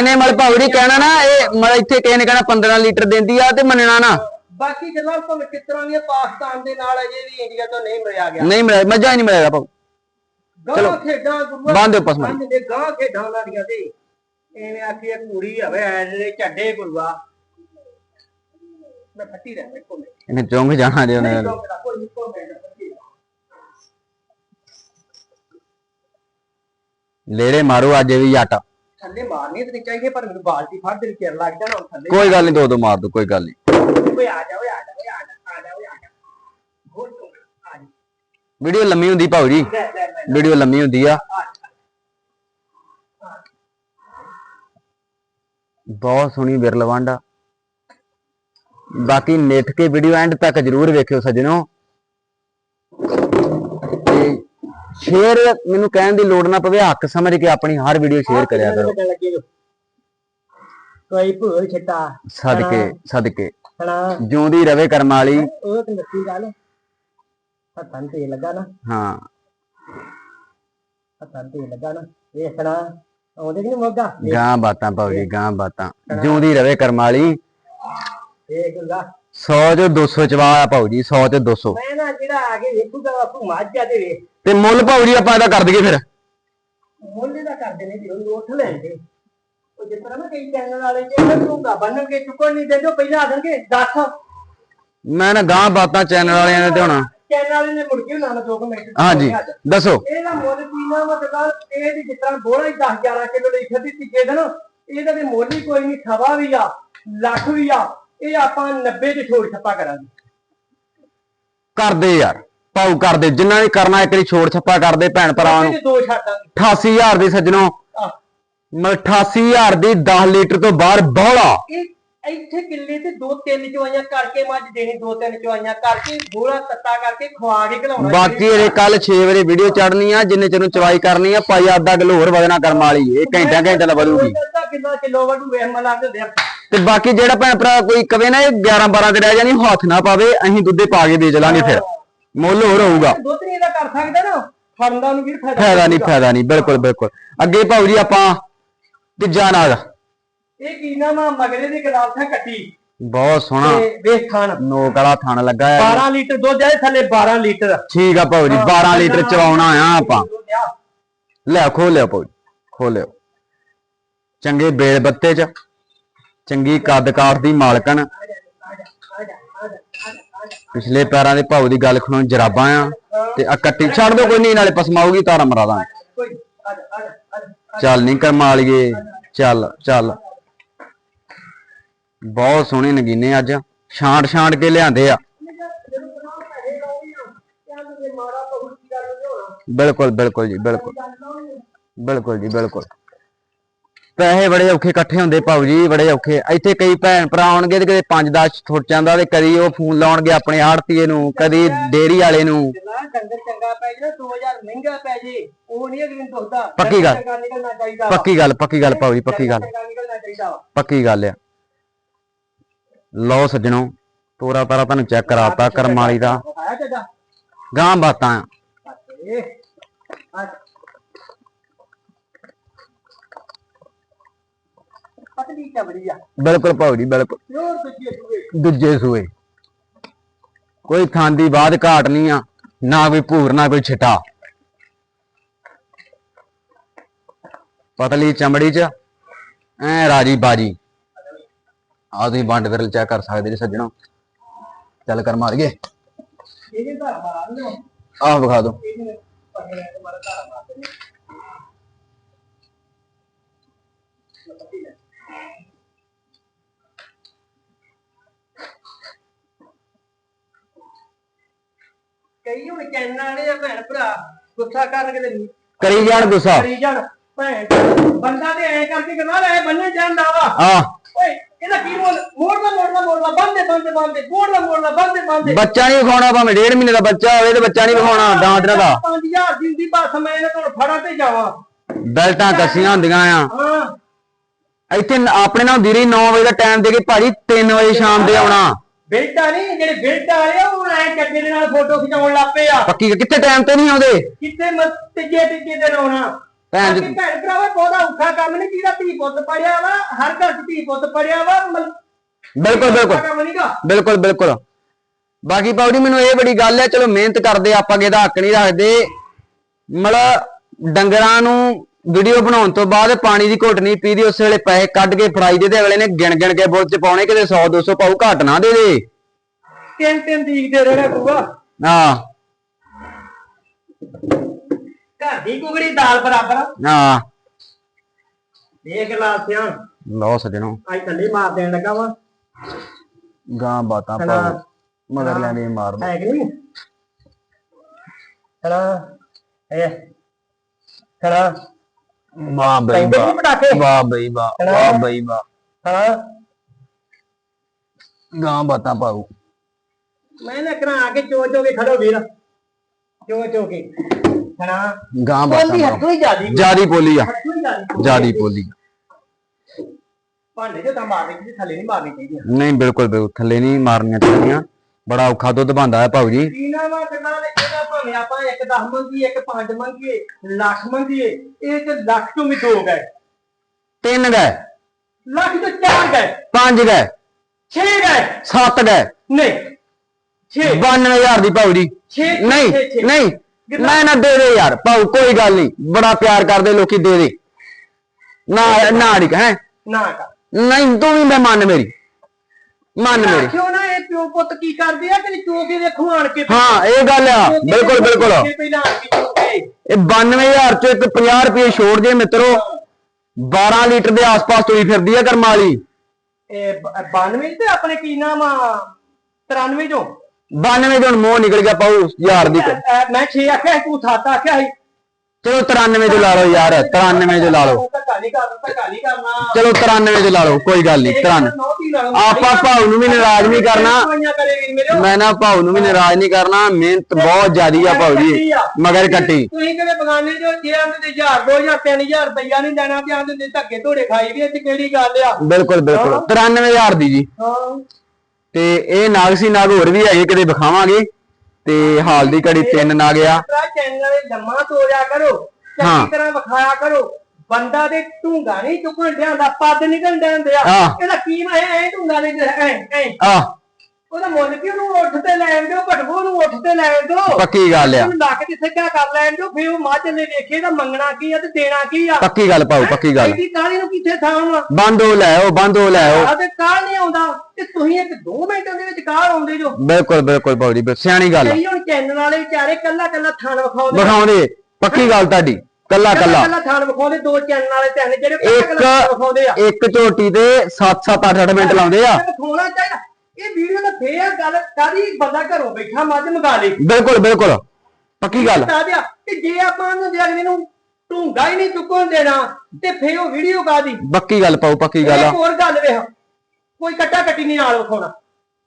ਨੇ ਮਲ ਜੀ ਕਹਿਣਾ ਨਾ ਇਹ ਮਲ ਇੱਥੇ ਕਿਸੇ ਨੇ ਕਹਿਣਾ 15 ਲੀਟਰ ਦਿੰਦੀ ਆ ਤੇ ਮੰਨਣਾ ਨਾ। ਬਾਕੀ ਗੱਲਾਂ ਭਾਵੇਂ ਕਿਸ ਤਰ੍ਹਾਂ ਦੀਆਂ ਪਾਕਿਸਤਾਨ ਦੇ ਨਾਲ ਅਜੇ ਵੀ ਇੰਡੀਆ ਤੋਂ ਨਹੀਂ ਮਿਲਿਆ ਗਿਆ? ਨਹੀਂ ਮਿਲਿਆ ਮੱਝਾਂ ਹੀ ਨਹੀਂ ਮਿਲਿਆ ਭਾਊ ਗਾਂ ਖੇਡਾਂ ਗੁਰੂਆ ਬੰਦ ਦਿਓ ਪਸਮਾ ਦੇ ਗਾਂ ਖੇਡਾਂ ਉਹਨਾਂ ਦੀਆਂ ਤੇ। ਐਵੇਂ ਆਖੀ ਇੱਕ ਕੁੜੀ ਹੋਵੇ ਐਨੇ ਝੱਡੇ ਗੁਰੂਆ। ਮੈਂ ਫੱਟੀ ਰਹਿ ਕੋ ਮੈਂ ਇਹਨੇ ਚੁੰਗ ਜਾਣਾ ਜੇ ਉਹਨੇ। ਕੋਈ ਨਹੀਂ ਕੋ। ਲੇੜੇ ਮਾਰੋ ਅੱਜ ਵੀ ਜੱਟ ਥੱਲੇ ਮਾਰਨੀ ਤੇ ਨਹੀਂ ਚਾਹੀਏ ਪਰ ਮੈਨੂੰ ਬਾਲਟੀ ਫੜ ਦੇ ਚਿਰ ਲੱਗ ਜਾਣਾ ਥੱਲੇ ਕੋਈ ਗੱਲ ਨਹੀਂ ਦੋ ਦੋ ਮਾਰ ਦੋ ਕੋਈ ਗੱਲ ਨਹੀਂ ਓਏ ਆ ਜਾ ਓਏ ਆ ਜਾ ਓਏ ਆ ਜਾ ਆ ਜਾ ਓਏ ਆ ਜਾ ਹੋਰ ਤੂੰ ਆ ਜਾ ਵੀਡੀਓ ਲੰਮੀ ਹੁੰਦੀ ਭਾਊ ਜੀ। ਲੈ ਲੈ ਲੈ ਵੀਡੀਓ ਲੰਮੀ ਹੁੰਦੀ ਆ। ਆ ਬਹੁਤ ਸੋਹਣੀ ਵਿਰਲ ਆ। ਬਾਕੀ ਨਿੱਠ ਕੇ ਵੀਡੀਓ ਐਂਡ ਤੱਕ ਜਰੂਰ ਵੇਖਿਓ ਸੱਜਣੋ। ਤੇ ਸ਼ੇਅਰ ਮੈਨੂੰ ਕਹਿਣ ਦੀ ਲੋੜ ਨਾ ਪਵੇ, ਹੱਕ ਸਮਝ ਕੇ ਆਪਣੀ ਹਰ ਵੀਡੀਓ ਸ਼ੇਅਰ ਕਰਿਆ ਕਰੋ। ਲੱਗਣ ਕੋਈ ਭੂਲ ਛੱਟਾ। ਸਦਕੇ ਸਦਕੇ। ਹਣਾ। ਜਿਉਂਦੀ ਰਵੇ ਕਰਮ ਵਾਲੀ। ਉਹ ਤੇ ਨੱਤੀ ਗੱਲ। ਹੱਥਾਂ ਤੇ ਲੱਗਾ ਨਾ। ਹਾਂ। ਹੱਥਾਂ ਤੇ ਲੱਗਾ ਨਾ। ਵੇਖਣਾ। ਆਉਂਦੇ ਕਿ ਨਹੀਂ ਮੋਗਾ? ਗਾਂ ਬਾਤਾਂ ਜੀ ਗਾਂ ਬਾਤਾਂ। ਜਿਉਂਦੀ ਰਵੇ ਕਰਮ ਵਾਲੀ। ਦੇਖ ਲਾ 100 ਚੋਂ 200 ਚਵਾ ਆ ਭਾਊ ਜੀ 100 ਤੇ 200 ਮੈਂ ਨਾ ਜਿਹੜਾ ਆ ਕੇ ਵੇਖੂਗਾ ਬਾਪੂ ਮਾਝਾ ਦੇ ਵੇਖ। ਤੇ ਮੁੱਲ ਭਾਊ ਜੀ ਆਪਾਂ ਇਹਦਾ ਕਰ ਦਈਏ ਫਿਰ। ਮੁੱਲ ਦਾ ਕਰਦੇ ਨੇ ਵੀਰੋ ਲੋਟ ਲੈਂਦੇ ਉਹ ਜਿਸ ਤਰ੍ਹਾਂ ਨਾ ਕਈ ਚੈਨਲ ਵਾਲੇ ਜਿਹੜੇ ਢੂੰਗਾ ਬੰਨਣ ਕੇ ਚੁੱਕਣ ਨਹੀਂ ਦਿੰਦੇ ਉਹ ਪਹਿਲਾਂ ਆ ਦੇਣਗੇ 10 ਮੈਂ ਨਾ ਗਾਂ ਬਾਤਾਂ ਚੈਨਲ ਵਾਲਿਆਂ ਨੇ ਤੇ ਹੋਣਾ ਚੈਨਲ ਵਾਲੇ ਨੇ ਮੁੜ ਕੇ ਉਹਨਾਂ ਨੂੰ 2 ਮਿੰਟ ਹਾਂਜੀ ਦੱਸੋ। ਇਹਦਾ ਮੁੱਲ ਕੀਨਾ ਮਤਲਬ ਇਹ ਦੀ ਜਿਸ ਤਰ੍ਹਾਂ ਬੋਲਾ ਹੀ 10 11 ਕਿਲੋ ਲਈ ਖੱਦੀ ਤੀਜੇ ਦਿਨ ਇਹਦਾ ਵੀ ਮੁੱਲ ਹੀ ਕੋਈ ਨਹੀਂ ਸਵਾ ਵੀ ਆ ਲੱਖ ਵੀ ਆ ਇਹ ਆਪਾਂ 90 ਚ ਛੋੜ ਛੱਪਾ ਕਰਾਂਗੇ। ਕਰਦੇ ਯਾਰ ਭਾਊ ਕਰਦੇ ਜਿੰਨਾ ਨੇ ਕਰਨਾ ਇੱਕ ਵਾਰੀ ਛੋੜ ਛੱਪਾ ਕਰਦੇ ਭੈਣ ਭਰਾਵਾਂ ਨੂੰ। ਇਹਦੇ ਦੋ ਛੱਡ ਦਾਂਗੇ। 88000 ਦੀ ਸੱਜਣੋ। ਆਹ, 88000 ਦੀ 10 ਲੀਟਰ ਤੋਂ ਬਾਹਰ ਬੋਲਾ। ਇਹ ਇੱਥੇ ਕਿੱਲੇ ਤੇ ਦੋ ਤਿੰਨ ਚਵਾਈਆਂ ਕਰਕੇ ਮੱਝ ਦੇਣੀ ਦੋ ਤਿੰਨ ਚਵਾਈਆਂ ਕਰਕੇ ਬੋਲਾ ਤੱਤਾ ਕਰਕੇ ਖਵਾ ਕੇ ਖਿਲਾਉਣਾ ਬਾਕੀ ਇਹਦੇ ਕੱਲ 6 ਵਜੇ ਵੀਡੀਓ ਚੜਨੀ ਆ ਜਿੰਨੇ ਚਿਰ ਨੂੰ ਚਵਾਈ ਕਰਨੀ ਆ ਪਾਈ ਅੱਧਾ ਕਿਲੋ ਹੋਰ ਵਧਣਾ ਕਰਮ ਵਾਲੀ ਇਹ ਘੰਟਾ ਘੰਟਾ ਨਾਲ ਵਧੂਗੀ। ਅੱਧਾ ਕਿਲੋ ਵਡੂ ਵੇਖ ਮਲਾ ਦੇ ਦੇ ਤੇ ਬਾਕੀ ਜਿਹੜਾ ਭੈਣ ਭਰਾ ਕੋਈ ਕਵੇ ਨਾ ਇਹ 11 12 ਤੇ ਰਹਿ ਜਾਣੀ ਹੱਥ ਨਾ ਪਾਵੇ ਅਸੀਂ ਦੁੱਧੇ ਪਾ ਕੇ ਵੇਚ ਲਾਂਗੇ ਫਿਰ। ਮੁੱਲ ਹੋਰ ਹੋਊਗਾ। ਦੁੱਧ ਨਹੀਂ ਇਹਦਾ ਕਰ ਸਕਦਾ ਨਾ ਫਰਦਾ ਨੂੰ ਵੀਰ ਫਾਇਦਾ ਨਹੀਂ ਫਾਇਦਾ ਨਹੀਂ ਬਿਲਕੁਲ ਬਿਲਕੁਲ। ਅੱਗੇ ਭਾਊ ਜੀ ਆਪਾਂ ਤੀਜਾ ਨਾਗ। ਇਹ ਕੀ ਨਾਮ ਆ? ਮਗਰੇ ਦੀ ਗਲਾਸਾਂ ਕੱਟੀ। ਬਹੁਤ ਸੋਹਣਾ। ਤੇ ਵੇਖ ਖਾਣ ਨੋਕ ਵਾਲਾ ਥਣ ਲੱਗਾ ਹੈ। 12 ਲੀਟਰ ਦੁੱਧ ਆਏ ਥੱਲੇ 12 ਲੀਟਰ। ਠੀਕ ਆ ਭਾਊ ਜੀ 12 ਲੀਟਰ ਚਵਾਉਣਾ ਆ ਆਪਾਂ। ਲੈ ਖੋਲਿਓ ਭਾਊ ਜੀ ਖੋਲਿਓ। ਚੰਗੇ ਬੇਲ ਬੱਤੇ ਚ। ਚੰਗੀ ਕੱਦ ਕਾਠ ਦੀ ਮਾਲਕਣ। ਪਿਛਲੇ ਪੈਰਾਂ ਦੇ ਭਾਊ ਦੀ ਗੱਲ ਖਣੋ ਜਰਾਬਾਂ ਆ। ਤੇ ਆ ਕੱਟੀ ਛੱਡ ਦੋ ਕੋਈ ਨਹੀਂ ਨਾਲੇ ਪਸਮਾਊਗੀ ਤਾਰਾ ਮਰਾ ਦਾਂਗੇ। ਕੋਈ ਆ ਜਾ, ਆ ਜਾ, ਚੱਲ ਨਹੀਂ ਕਰਮਾਲੀਏ ਚੱਲ ਚੱਲ। ਬਹੁਤ ਸੋਹਣੇ ਨਗੀਨੇ ਅੱਜ। ਛਾਂਟ ਛਾਂਟ ਕੇ ਲਿਆਂਦੇ ਆ। ਬਿਲਕੁਲ ਬਿਲਕੁਲ ਜੀ, ਬਿਲਕੁਲ। ਬਿਲਕੁਲ ਜੀ, ਬਿਲਕੁਲ। ਪੈਸੇ ਬੜੇ ਔਖੇ ਇਕੱਠੇ ਹੁੰਦੇ ਭਾਊ ਜੀ ਬੜੇ ਔਖੇ। ਇੱਥੇ ਕਈ ਭੈਣ ਭਰਾ ਆਉਣਗੇ ਤੇ ਕਦੇ 5-10 ਥੁੱਟ ਜਾਂਦਾ ਤੇ ਕਦੀ ਉਹ ਫੋਨ ਲਾਉਣਗੇ ਆਪਣੇ ਆੜਤੀਏ ਨੂੰ ਕਦੀ ਡੇਰੀ ਵਾਲੇ ਨੂੰ। ਜਿੰਨਾ ਡੰਗਰ ਚੰਗਾ ਪੈ ਜੇ 2000 ਮਹਿੰਗਾ ਪੈ ਜੇ ਉਹ ਨਹੀਂ ਅਗਲੇ ਨੂੰ ਦੁਖਦਾ ਪੱਕੀ ਗੱਲ। ਪੱਕੀ ਗੱਲ ਪੱਕੀ ਗੱਲ ਭਾਊ ਜੀ ਪੱਕੀ ਗੱਲ। ਪੱਕੀ ਗੱਲ ਆ। ਲਓ ਸੱਜਣੋ ਤੋਰਾ ਤਾਰਾ ਤੁਹਾਨੂੰ ਚੈੱਕ ਕਰਾਤਾ ਕਰਮ ਵਾਲੀ ਦਾ। ਗਾਂ ਬਾਤਾਂ ਆ। ਪਤਲੀ ਚਬੜੀ ਆ। ਬਿਲਕੁਲ ਜੀ ਬਿਲਕੁਲ। ਪਿਓਰ ਦੂਜੀ ਸੂਏ। ਦੂਜੇ ਸੂਏ। ਕੋਈ ਖਾਂਦੀ ਬਾਅਦ ਘਾਟ ਨਹੀਂ ਆ ਨਾ ਕੋਈ ਭੂਰ ਨਾ ਕੋਈ ਛਟਾ। ਪਤਲੀ ਚਮੜੀ ਚ ਐ ਰਾਜੀ ਬਾਜੀ। ਆ ਤੁਸੀਂ ਵੰਡ ਵਿਰਲ ਚੈੱਕ ਕਰ ਸਕਦੇ ਜੀ ਸੱਜਣੋ। ਚੱਲ ਕਰ ਮਾਰੀਏ। ਇਹਦੇ ਘਰ ਬਾਹਰ ਨੂੰ। ਆਹ ਵਿਖਾ ਦਿਓ। ਇਹਦੇ ਪਗਲੇ ਤੇ ਮਾਰ ਘਰ ਮਾਰਦੇ ਨੇ ਕਈ ਹੁਣ ਚੈਨਲ ਵਾਲੇ ਆ ਭੈਣ ਭਰਾ ਗੁੱਸਾ ਕਰਨਗੇ ਤੇ ਕਰੀ ਜਾਣ ਗੁੱਸਾ। ਕਰੀ ਜਾਣ। ਭੈਣ ਬੰਦਾ ਤੇ ਐ ਕਰਕੇ ਕਹਿੰਦਾ ਲੈ ਬੰਨੇ ਜਾਂਦਾ ਵਾ। ਆ ਓਏ ਇਹਦਾ ਕੀ ਬੋਲ ਮੋੜਦਾ ਮੋੜਦਾ ਮੋੜਦਾ ਬੰਦੇ ਬੰਦੇ ਬੰਦੇ ਮੋੜਦਾ ਮੋੜਦਾ ਬੰਦੇ ਬੰਦੇ। ਬੱਚਾ ਨਹੀਂ ਵਿਖਾਉਣਾ ਭਾਵੇਂ ਡੇਢ ਮਹੀਨੇ ਦਾ ਬੱਚਾ ਹੋਵੇ ਤੇ ਬੱਚਾ ਨਹੀਂ ਵਿਖਾਉਣਾ ਡਾਂਟ ਦਾ। 5000 ਦੀ ਦੀ ਬਸ ਮੈਂ ਇਹਨਾਂ ਕੋਲ ਫੜਾ ਤੇ ਜਾਵਾਂ। ਬੈਲਟਾਂ ਕੱਸੀਆਂ ਹੁੰਦੀਆਂ ਆ। ਹਾਂ। ਇੱਥੇ ਆਪਣੇ ਨਾਲ ਹੁੰਦੀ ਰਹੀ 9 ਵਜੇ ਦਾ ਟਾਈਮ ਦੇ ਕੇ ਭਾਜੀ 3 ਵਜੇ ਸ਼ਾਮ ਦੇ ਆਉਣਾ। ਬੇਟਾ ਨਹੀਂ ਜਿਹੜੇ ਬੇਟਾ ਵਾਲੇ ਆ, ਉਹ ਚੱਕੇ ਦੇ ਨਾਲ ਫੋਟੋ ਖਿਚਾਉਣ ਲੱਗ ਪਏ ਆ। ਪੱਕੀ ਗੱਲ, ਕਿੱਥੇ ਟਾਈਮ ਤੇ ਨਹੀਂ ਆਉਂਦੇ? ਕਿੱਥੇ ਮ ਤੀਜੇ ਤੀਜੇ ਦਿਨ ਆਉਣਾ। ਭੈਣ ਜੀ- ਬਾਕੀ ਭੈਣ ਭਰਾਵਾ ਬਹੁਤਾ ਔਖਾ ਕੰਮ ਨਹੀਂ ਜਿਹਦਾ ਧੀ ਪੁੱਤ ਪੜਿਆ ਵਾ ਹਰ ਘਰ 'ਚ ਧੀ ਪੁੱਤ ਪੜਿਆ ਵਾ ਬਿਲਕੁਲ ਬਿਲਕੁਲ ਔਖਾ ਕੰਮ ਨਹੀਂਗਾ। ਬਿਲਕੁਲ ਬਿਲਕੁਲ। ਬਾਕੀ ਪਾਉੜੀ ਮੈਨੂੰ ਇਹ ਬੜੀ ਗੱਲ ਹੈ ਚਲੋ ਮਿਹਨਤ ਕਰਦੇ ਆਪਾਂ ਕਿਹਦਾ ਹੱਕ ਨਹੀਂ ਰੱਖਦੇ। ਮਤਲਬ ਡੰਗਰਾਂ ਨੂੰ ਵੀਡੀਓ ਬਣਾਉਣ ਤੋਂ ਬਾਅਦ ਪਾਣੀ ਦੀ ਘੁੱਟ ਨਹੀਂ ਪੀਦੀ ਉਸ ਵੇਲੇ ਪੈਸੇ ਕੱਢ ਕੇ ਫੜਾਈ ਦੇ ਤੇ ਅਗਲੇ ਨੇ ਗਿਣ ਗਿਣ ਕੇ ਬੁੱਲ ਚ ਪਾਉਣੇ ਕਿਤੇ 100 200 ਪਾਉ ਘੱਟ ਨਾ ਦੇ ਦੇ। ਤਿੰਨ ਤਿੰਨ ਦੀਕਦੇ ਰਹਿਣਾ ਪੂਗਾ ਹਾਂ ਘਰ ਦੀ ਕੁਗੜੀ ਦਾਲ ਬਰਾਬਰ। ਹਾਂ ਦੇਖ ਲਾ ਸਿਆਂ ਲਓ ਸੱਜਣੋ। ਅੱਜ ਥੱਲੇ ਮਾਰ ਦੇਣ ਲੱਗਾ ਵਾ। ਗਾਂ ਬਾਤਾਂ। ਪਾਓ ਮਗਰ ਲੈਂਦੇ ਮਾਰ ਹੈ ਕਿ ਨਹੀਂ? ਹਣਾ ਇਹ। ਹਣਾ ਵਾਹ ਬਈ ਪਟਾਕੇ? ਵਾਹ ਬਈ ਵਾਹ। ਵਾਹ ਬਈ ਵਾਹ। ਹਾਂ ਗਾਂ ਬਾਤਾਂ ਪਾਓ ਮੈਂ ਨਾ ਕਰਾਂ ਕੇ ਚੋ ਚੋ ਕੇ ਖੜੋ ਵੀਰ। ਚੋ ਚੋ ਕੇ। ਹਣਾ ਗਾਂ ਬਾਤਾਂ ਬੋਲੀ ਹੱਥੋਂ ਹੀ ਜਾਦੀ ਜਿਆਦੀ ਬੋਲੀ ਆ। ਹੱਥੋਂ ਹੀ ਜਾਦੀ ਬੋਲੀ। ਭਾਂਡੇ ਜੋ ਤਾਂ ਮਾਰਨੇ ਚਾਹੀਦੇ ਥੱਲੇ ਨਹੀਂ ਮਾਰਨੇ ਚਾਹੀਦੇ। ਨਹੀਂ ਬਿਲਕੁਲ ਬਿਲਕੁਲ। ਥੱਲੇ ਨਹੀਂ ਮਾਰਨੀਆਂ ਚਾਹੀਦੀਆਂ। ਬੜਾ ਔਖਾ ਦੁੱਧ ਬੰਦਾ ਹੈ ਭਾਊ ਜੀ। ਤੀਨਾ ਵਾ ਕਿੰਨਾ ਦੇ ਕਿਹਦਾ ਭਾਵੇਂ ਆਪਾਂ ਇੱਕ 10 ਮੰਗੀਏ ਇੱਕ 5 ਮੰਗੀਏ ਲੱਖ ਮੰਗੀਏ ਇਹ ਤੇ ਲੱਖ ਚੋਂ ਵੀ ਦੋ ਗਏ। ਤਿੰਨ ਗਏ। ਲੱਖ ਤੋਂ ਚਾਰ ਗਏ। ਪੰਜ ਗਏ। 6 ਗਏ। ਸੱਤ ਗਏ। ਨਹੀਂ। 6 92000 ਦੀ ਜੀ ਛੇ ਨਹੀਂ। ਨਹੀਂ ਮੈਂ ਨਾ ਦੇ ਦੇ ਯਾਰ ਭਾਊ ਕੋਈ ਗੱਲ ਨਹੀਂ। ਬੜਾ ਪਿਆਰ ਕਰਦੇ ਲੋਕੀ ਦੇ ਦੇ। ਨਾ ਨਾ ਅੜਿਕ ਹੈ? ਨਾ ਨਹੀਂ ਤੂੰ ਵੀ ਮੈਂ ਮੰਨ ਮੇਰੀ। ਮੰਨ ਮੇਰੀ। ਨਾ ਇਹ ਪਿਓ ਪੁੱਤ ਕੀ ਕਰਦੇ ਆ? ਕਿ ਚੋ ਕੇ ਦੇਖੋ ਆਣ ਕੇ ਹਾਂ ਇਹ ਗੱਲ ਆ। ਬਿਲਕੁਲ ਬਿਲਕੁਲ। ਇਹ 92000 ਚੋਂ ਇੱਕ 50 ਰੁਪਏ ਛੋੜ ਜੇ ਮਿੱਤਰੋ। 12 ਲੀਟਰ ਦੇ ਆਸ-ਪਾਸ ਤੁਰੀ ਫਿਰਦੀ ਆ ਕਰਮ ਵਾਲੀ ਇਹ ਬ- 92 ਤੇ ਆਪਣੇ ਕੀ ਨਾਮ ਆ? 93 ਚੋਂ। 92 ਦੇ ਹੁਣ ਮੋਹ ਨਿਕਲ ਗਿਆ ਪਾਉ ਯਾਰ ਦੀ ਅ- ਮੈਂ 6 ਆਖਿਆ ਸੀ, ਤੂੰ 7 ਆਖਿਆ ਸੀ। ਚਲੋ 93 ਚ ਲਾ ਲਓ ਯਾਰ 93 ਚ ਲਾ ਲਓ। ਧੱਕਾ ਨਹੀਂ ਕਰਨਾ ਧੱਕਾ ਨਹੀਂ ਕਰਨਾ। ਚਲੋ 93 ਚ ਲਾ ਲਓ ਕੋਈ ਗੱਲ ਨਹੀਂ 93 ਆਪਾਂ ਭਾਊ ਨੂੰ ਵੀ ਨਾਰਾਜ਼ ਨਹੀਂ ਕਰਨਾ। ਮੈਂ ਨਾ ਭਾਊ ਨੂੰ ਵੀ ਨਾਰਾਜ਼ ਨਹੀਂ ਕਰਨਾ ਮਿਹਨਤ ਬਹੁਤ ਜ਼ਿਆਦੀ ਆ ਭਾਊ ਜੀ ਮਗਰ ਕੱਟੀ। ਤੁਸੀਂ ਕਿਵੇਂ ਬਗਾਨੇ ਜੋ ਜੇ ਆਂਦੇ ਤੇ 1000 2000 3000 ਰੁਪਈਆ ਨਹੀਂ ਦੇਣਾ ਤੇ ਆਂਦੇ ਤੇ ਧੱਕੇ ਧੋੜੇ ਖਾਈ ਵੀ ਇਹ 'ਚ ਕਿਹੜੀ ਗੱਲ ਆ? ਬਿਲਕੁਲ ਬਿਲਕੁਲ। 93000 ਦੀ ਜੀ। ਹਾਂ। ਤੇ ਇਹ ਨਾਗ ਸੀ ਨਾਗ ਹੋਰ ਵੀ ਹੈਗੇ ਕਿਤੇ ਵਿਖਾਵਾਂਗੇ। ਤੇ ਹਾਲ ਦੀ ਘੜੀ ਤਿੰਨ ਨਾਗ ਆ ਚੈਨਲ ਵਾਲੇ ਲੰਮਾ ਤੋੜਿਆ ਕਰੋ। ਚੰਗੀ ਤਰ੍ਹਾਂ ਵਿਖਾਇਆ ਕਰੋ। ਬੰਦਾ ਦੇ ਢੂੰਗਾ ਨਹੀਂ ਚੁੱਕਣ ਡਿਆਂ ਦਾ ਪੱਦ ਨਿਕਲ ਡਿਆਂ। ਹਾਂ। ਇਹਦਾ ਕੀ ਮੈਂ ਐ ਢੂੰਗਾ ਦੇ ਐ ਐ ਆ ਉਹਦਾ ਮੁੱਲ ਕੀ ਉਹਨੂੰ ਉੱਠ ਤੇ ਲੈਣ ਦਿਓ ਭਟਕੋ ਨੂੰ ਉੱਠ ਤੇ ਲੈਣ ਦਿਓ। ਪੱਕੀ ਗੱਲ ਆ। ਉਹਨੂੰ ਲੱਕ ਤੇ ਸਿੱਧਾ ਕਰ ਲੈਣ ਦਿਓ ਫਿਰ ਉਹ ਮੱਝ ਨੇ ਵੇਖੇ ਤਾਂ ਮੰਗਣਾ ਕੀ ਆ ਤੇ ਦੇਣਾ ਕੀ ਆ। ਪੱਕੀ ਗੱਲ ਭਾਊ ਪੱਕੀ ਗੱਲ। ਐਡੀ ਕਾਲੀ ਨੂੰ ਕਿੱਥੇ ਥਾਂ ਵਾ ਬੰਦ ਹੋ ਲੈ ਆਓ ਬੰਦ ਹੋ ਲੈ ਆਓ। ਆ ਤੇ ਕਾਲ ਨਹੀਂ ਆਉਂਦਾ ਤੇ ਤੁਸੀਂ ਇੱਕ 2 ਮਿੰਟਾਂ ਦੇ ਵਿੱਚ ਕਾਲ ਆਉਂਦੇ ਜੋ। ਬਿਲਕੁਲ ਬਿਲਕੁਲ ਭਾਊ ਜੀ ਬਿਲ- ਸਿਆਣੀ ਗੱਲ ਆ। ਕਈ ਹੁਣ ਚੈਨਲ ਵਾਲੇ ਵਿਚਾਰੇ ਕੱਲਾ ਕੱਲਾ ਥਣ ਵਿਖਾਉਂਦੇ। ਵਿਖਾਉਂਦੇ ਪੱਕੀ ਗੱਲ ਤੁਹਾਡੀ ਕੱਲਾ ਕੱਲਾ ਕੱਲਾ। ਥਾਣ ਵਿਖਾਉਂਦੇ ਦੋ ਚੈਨਲ ਵਾਲੇ ਤਿੰਨ ਜਿਹੜੇ ਕੱਲਾ ਇੱਕ- ਕੱਲਾ ਵਿਖਾਉਂਦੇ ਆ। ਇੱਕ ਝੋਟੀ ਤੇ 7-7 8-8 ਮਿੰਟ ਲਾਉਂਦੇ ਆ। ਇਹ ਵਿਖਾਉਣਾ ਚਾਹੀਦਾ। ਇਹ ਵੀਡੀਓ ਤਾਂ ਫੇਰ ਗੱਲ ਕਾਦੀ ਬੰਦਾ ਘਰੋਂ ਬੈਠਾ ਮੱਝ ਮੰਗਾ ਲੇ। ਬਿਲਕੁਲ ਬਿਲਕੁਲ। ਪੱਕੀ ਗੱਲ। ਦਿਆ ਕਿ ਜੇ ਆਪਾਂ ਨੂੰ ਜੇ ਅਗਲੇ ਨੂੰ ਢੂੰਗਾ ਹੀ ਨਹੀਂ ਚੁੱਕਣ ਦੇਣਾ ਤੇ ਫੇਰ ਉਹ ਵੀਡੀਓ ਕਾਦੀ ਪੱਕੀ ਗੱਲ ਪਾਉ ਪੱਕੀ ਗੱਲ। ਆ ਇੱਕ ਹੋਰ ਗੱਲ ਵੇਖ। ਕੋਈ ਕੱਟਾ ਕੱਟੀ ਨਹੀਂ ਨਾਲ ਵਿਖਾਉਣਾ।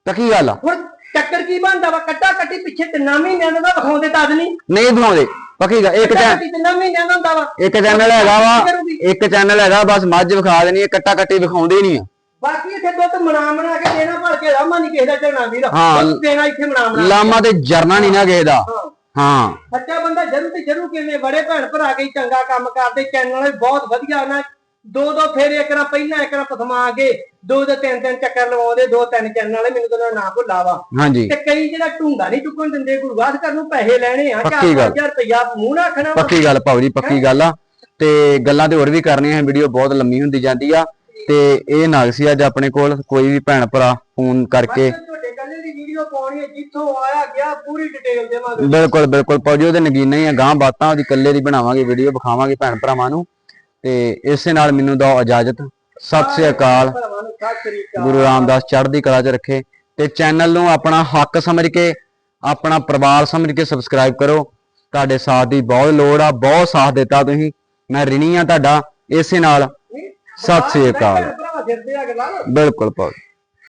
ਪੱਕੀ ਗੱਲ ਆ। ਹੁਣ ਚੱਕਰ ਕੀ ਬਣਦਾ ਵਾ? ਕੱਟਾ ਕੱਟੀ ਪਿੱਛੇ ਤਿੰਨਾਂ ਮਹੀਨਿਆਂ ਦਾ ਵਿਖਾਉਂਦੇ ਤਦ ਨਹੀਂ। ਨਹੀਂ ਦਿਖਾਉਂਦੇ ਪੱਕੀ ਗੱਲ ਇੱਕ ਚੈਨਲ ਕੱਟੀ ਤਿੰਨਾਂ ਮਹੀਨਿਆਂ ਦਾ ਹੁੰਦਾ ਵਾ। ਇੱਕ ਚੈਨਲ ਹੈਗਾ ਵਾ ਇੱਕ ਚੈਨਲ ਹੈਗਾ ਬਸ ਮੱਝ ਵਿਖਾ ਦੇਣੀ ਕੱਟਾ ਕੱਟੀ ਵਿਖਾਉਂਦੇ ਨਹੀਂ ਆ। ਬਾਕੀ ਇੱਥੇ ਦੁੱਧ ਮਨਾ ਮਨਾ ਕੇ ਦੇਣਾ ਭਲ ਕੇ ਰਾਮਾ ਨਹੀਂ ਕਿਸੇ ਦਾ ਝੜਨਾ ਵੀਰ। ਹਾਂ। ਦੁੱਧ ਦੇਣਾ ਇੱਥੇ ਮਨਾ ਮਨਾ। ਲਾਮਾ ਤੇ ਜਰਨਾ ਨਹੀਂ ਨਾ ਕਿਸੇ ਦਾ। ਹਾਂ। ਹਾਂ। ਸੱਚਾ ਬੰਦਾ ਜਰੂਰ ਤੇ ਜਰੂਰ ਕਿਵੇਂ ਬੜੇ ਭੈਣ ਭਰਾ ਕੇ ਚੰਗਾ ਕੰਮ ਕਰਦੇ ਚੈਨਲ ਵੀ ਬਹੁਤ ਵਧੀਆ ਨਾ। ਦੋ ਦੋ ਫੇਰ ਇੱਕ ਨਾ ਪਹਿਲਾਂ ਇੱਕ ਨਾ ਪਸਮਾ ਕੇ ਦੋ ਦੋ ਤਿੰਨ ਤਿੰਨ ਚੱਕਰ ਲਵਾਉਂਦੇ ਦੋ ਤਿੰਨ ਚੈਨਲ ਵਾਲੇ ਮੈਨੂੰ ਤਾਂ ਨਾ ਭੁੱਲਾ ਵਾ। ਹਾਂਜੀ। ਤੇ ਕਈ ਜਿਹੜਾ ਢੂੰਗਾ ਨਹੀਂ ਚੁੱਕਣ ਦਿੰਦੇ ਗੁਰਵਾਸ ਕਰਨ ਨੂੰ ਪੈਸੇ ਲੈਣੇ ਆ ਪੱਕੀ ਗੱਲ। 4000 ਰੁਪਇਆ ਮੂੰਹ ਨਾ ਖਣਾ ਪੱਕੀ ਗੱਲ ਭਾਉ ਜੀ ਪੱਕੀ ਗੱਲ ਆ। ਤੇ ਗੱਲਾਂ ਤੇ ਹੋਰ ਵੀ ਕਰਨੀਆਂ ਵੀਡੀਓ ਬਹੁਤ ਲੰਮੀ ਹੁੰਦੀ ਜਾਂਦੀ ਆ। ਤੇ ਇਹ ਨਾਗ ਸੀ ਅੱਜ ਆਪਣੇ ਕੋਲ ਕੋਈ ਵੀ ਭੈਣ ਭਰਾ ਫੋਨ ਕਰਕੇ। ਬਸ ਤੁਹਾਡੇ ਕੱਲੇ ਦੀ ਵੀਡੀਓ ਪਾਉਣੀ ਹੈ ਜਿੱਥੋਂ ਆਇਆ ਗਿਆ ਪੂਰੀ ਡਿਟੇਲ ਦੇਵਾਂਗੇ। ਬਿਲਕੁਲ ਬਿਲਕੁਲ। ਭਾਉ ਜੀ ਉਹਦੇ ਨਗੀਨਾ ਹੀ ਆ ਗਾਂ ਬਾਤਾਂ ਉਹਦੀ ਕੱਲੇ ਦੀ ਬਣਾਵਾਂਗੇ ਵੀਡੀਓ ਵਿਖਾਵਾਂਗੇ ਭੈਣ ਭਰਾਵਾਂ ਨੂੰ। ਤੇ ਇਸੇ ਨਾਲ ਮੈਨੂੰ ਦਿਓ ਇਜਾਜ਼ਤ। ਸਤਿ ਸ੍ਰੀ ਅਕਾਲ। ਗੁਰੂ ਰਾਮਦਾਸ ਚੜ੍ਹਦੀ ਕਲਾ 'ਚ ਰੱਖੇ। ਤੇ ਚੈਨਲ ਨੂੰ ਆਪਣਾ ਹੱਕ ਸਮਝ ਕੇ ਆਪਣਾ ਪਰਿਵਾਰ ਸਮਝ ਕੇ ਸਬਸਕ੍ਰਾਈਬ ਕਰੋ। ਤੁਹਾਡੇ ਸਾਥ ਦੀ ਬਹੁਤ ਲੋੜ ਆ ਬਹੁਤ ਸਾਥ ਦਿੱਤਾ ਤੁਸੀਂ। ਮੈਂ ਰਿਣੀ ਆ ਤੁਹਾਡਾ ਇਸੇ ਨਾਲ। ਸਤਿ ਸ੍ਰੀ ਅਕਾਲ। ਬਿਲਕੁਲ ਭਾਉ